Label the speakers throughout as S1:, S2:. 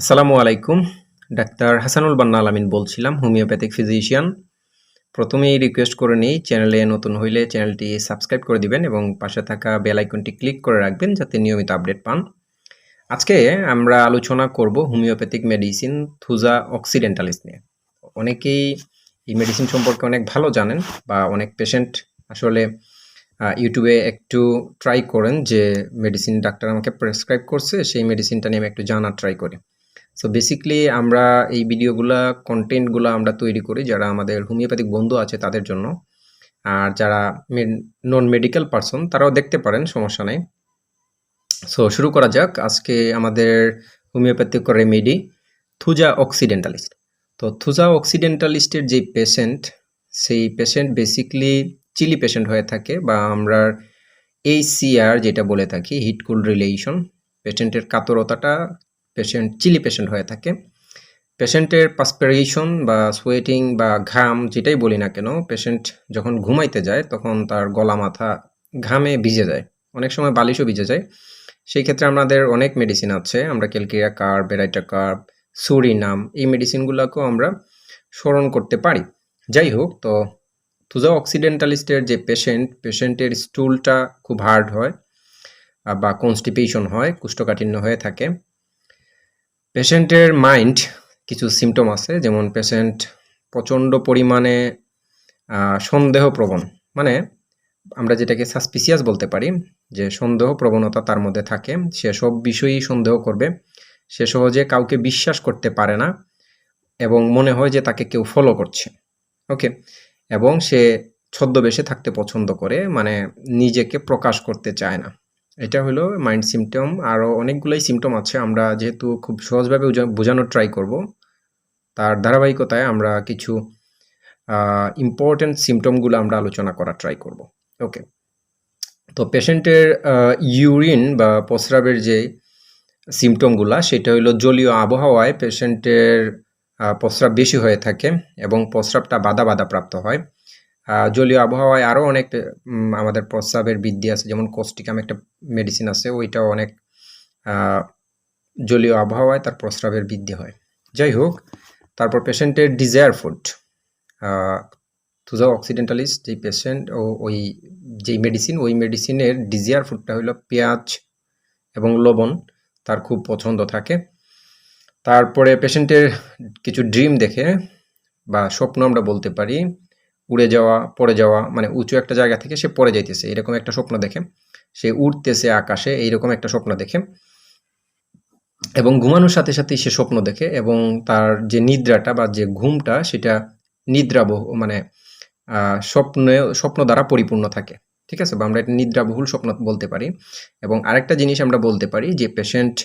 S1: আসসালামু আলাইকুম। ডাক্তার হাসানুল বান্না আলামিন বলছিলাম, হোমিওপ্যাথিক ফিজিশিয়ান। প্রথমেই রিকোয়েস্ট করে নিই, চ্যানেলে নতুন হইলে চ্যানেলটি সাবস্ক্রাইব করে দিবেন এবং পাশে থাকা বেল আইকনটি ক্লিক করে রাখবেন যাতে নিয়মিত আপডেট পান। আজকে আমরা আলোচনা করব হোমিওপ্যাথিক মেডিসিন থুজা অক্সিডেন্টালিস নিয়ে। অনেকেই এই মেডিসিন সম্পর্কে অনেক ভালো জানেন বা অনেক পেশেন্ট আসলে ইউটিউবে একটু ট্রাই করেন যে মেডিসিন ডাক্তার আমাকে প্রেসক্রাইব করছে, সেই মেডিসিনটা নিয়ে আমি একটু জানার ট্রাই করি। সো বেসিক্যালি আমরা এই ভিডিওগুলা কন্টেন্টগুলো আমরা তৈরি করি যারা আমাদের হোমিওপ্যাথিক বন্ধু আছে তাদের জন্য। আর যারা নন মেডিকেল পারসন তারাও দেখতে পারেন, সমস্যা নেই। সো শুরু করা যাক। আজকে আমাদের হোমিওপ্যাথিক রেমেডি থুজা অক্সিডেন্টালিস্ট তো থুজা অক্সিডেন্টালিস্টের যে পেশেন্ট সেই পেশেন্ট বেসিকলি চিলি পেশেন্ট হয়ে থাকে বা আমরা এইসিআর যেটা বলে থাকি হিট কুল রিলেশন পেশেন্টের কাতরতাটা পেশেন্ট চিলি পেশেন্ট হয়ে থাকে। পেশেন্টের পাসপিরেশন বা সোয়েটিং বা ঘাম যেটাই বলি না কেন পেশেন্ট যখন ঘুমাইতে যায়, তখন তার গলা মাথা ঘামে ভিজে যায়। অনেক সময় বালিশও ভিজে যায়। সেই ক্ষেত্রে আমাদের অনেক মেডিসিন আছে। আমরা ক্যালকিয়া কার্ব বেরাইটা কার্ব সুরিনাম এই মেডিসিনগুলোকেও আমরা স্মরণ করতে পারি। যাই হোক, তো থুজা অক্সিডেন্টালিস্টের যে পেশেন্ট পেশেন্টের স্টুলটা খুব হার্ড হয় বা কনস্টিপেশন হয়, কুষ্ঠকাঠিন্য হয়ে থাকে। পেশেন্টের মাইন্ড কিছু সিমটম আছে, যেমন পেশেন্ট প্রচণ্ড পরিমাণে সন্দেহপ্রবণ। মানে আমরা যেটাকে সাসপিসিয়াস বলতে পারি, যে সন্দেহ প্রবণতা তার মধ্যে থাকে। সে সব বিষয়েই সন্দেহ করবে। সে সহজে কাউকে বিশ্বাস করতে পারে না এবং মনে হয় যে তাকে কেউ ফলো করছে। ওকে এবং সে ছদ্মবেশে থাকতে পছন্দ করে মানে নিজেকে প্রকাশ করতে চায় না। এটা হলো মাইন্ড সিমটম আরও অনেকগুলোই সিমটম আছে, আমরা যেহেতু খুব সহজভাবে বুঝা- বোঝানোর ট্রাই করব। তার ধারাবাহিকতায় আমরা কিছু ইম্পর্ট্যান্ট সিমটমগুলো আমরা আলোচনা করার ট্রাই করব। ওকে তো পেশেন্টের ইউরিন বা প্রস্রাবের যে সিমটমগুলা সেটা হলো জলীয় আবহাওয়ায় পেশেন্টের প্রস্রাব বেশি হয়ে থাকে এবং প্রস্রাবটা বাধা বাধা প্রাপ্ত হয়। জলীয় আবহাওয়ায় আরও অনেক আমাদের প্রস্রাবের বৃদ্ধি আছে। যেমন কোস্টিকাম একটা মেডিসিন আছে, ওইটাও অনেক জলীয় আবহাওয়ায় তার প্রস্রাবের বৃদ্ধি হয়। যাই হোক, তারপর পেশেন্টের ডিজায়ার ফুড থুজা অক্সিডেন্টালিস্ট যেই পেশেন্ট ও ওই যেই মেডিসিন ওই মেডিসিনের ডিজায়ার ফুডটা হলো পেঁয়াজ এবং লবণ, তার খুব পছন্দ থাকে। তারপরে পেশেন্টের কিছু ড্রিম দেখে বা স্বপ্ন আমরা বলতে পারি উড়ে যাওয়া, পড়ে যাওয়া মানে উঁচু একটা জায়গা থেকে সে পড়ে যাইতেছে। এরকম একটা স্বপ্ন দেখে। সে উড়তেছে আকাশে, এইরকম একটা স্বপ্ন দেখে। এবং ঘুমানোর সাথে সাথেই সে স্বপ্ন দেখে এবং তার যে নিদ্রাটা বা যে ঘুমটা, সেটা নিদ্রাবহ মানে স্বপ্নে, স্বপ্ন দ্বারা পরিপূর্ণ থাকে। ঠিক আছে? বা আমরা এটা নিদ্রাবহুল স্বপ্ন বলতে পারি। এবং আরেকটা জিনিস আমরা বলতে পারি যে পেশেন্ট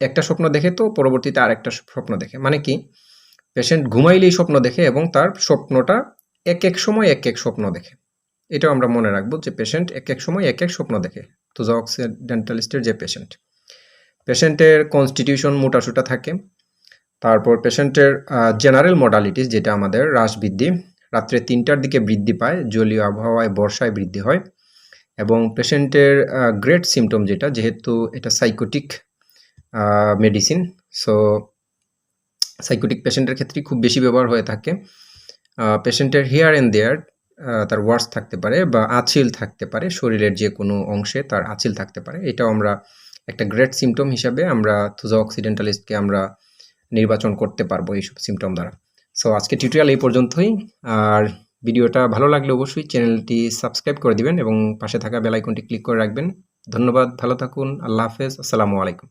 S1: একটা স্বপ্ন দেখে তো পরবর্তীতে আরেকটা স্বপ্ন দেখে। মানে কি? পেশেন্ট ঘুমাইলেই স্বপ্ন দেখে এবং তার স্বপ্নটা এক এক সময় এক এক স্বপ্ন দেখে। এটাও আমরা মনে রাখব যে পেশেন্ট এক এক সময় এক এক স্বপ্ন দেখে। তুজা অক্সিডেন্টালিস্টের যে পেশেন্ট পেশেন্টের কনস্টিটিউশন মোটাসুটা থাকে। তারপর পেশেন্টের জেনারেল মডালিটিস যেটা আমাদের হ্রাস বৃদ্ধি, রাত্রে তিনটার দিকে বৃদ্ধি পায়, জলীয় আবহাওয়ায়, বর্ষায় বৃদ্ধি হয় এবং পেশেন্টের গ্রেট সিমটম যেটা, যেহেতু এটা সাইকোটিক মেডিসিন সো সাইকোটিক পেশেন্টের ক্ষেত্রে খুব বেশি ব্যবহার হয়ে থাকে। পেশেন্টের হেয়ার অ্যান্ড দেয়ার তার ওয়ার্স থাকতে পারে বা আঁচিল থাকতে পারে, শরীরের যে কোনো অংশে তার আঁচিল থাকতে পারে। এটাও আমরা একটা গ্রেট সিমটম হিসাবে আমরা থুজা অক্সিডেন্টালিস্টকে আমরা নির্বাচন করতে পারব এইসব সিমটম দ্বারা। সো আজকে টিউটোরিয়াল এই পর্যন্তই। আর ভিডিওটা ভালো লাগলে অবশ্যই চ্যানেলটি সাবস্ক্রাইব করে দিবেন এবং পাশে থাকা বেল আইকনটি ক্লিক করে রাখবেন। ধন্যবাদ, ভালো থাকুন, আল্লাহ হাফেজ, আসসালামু আলাইকুম।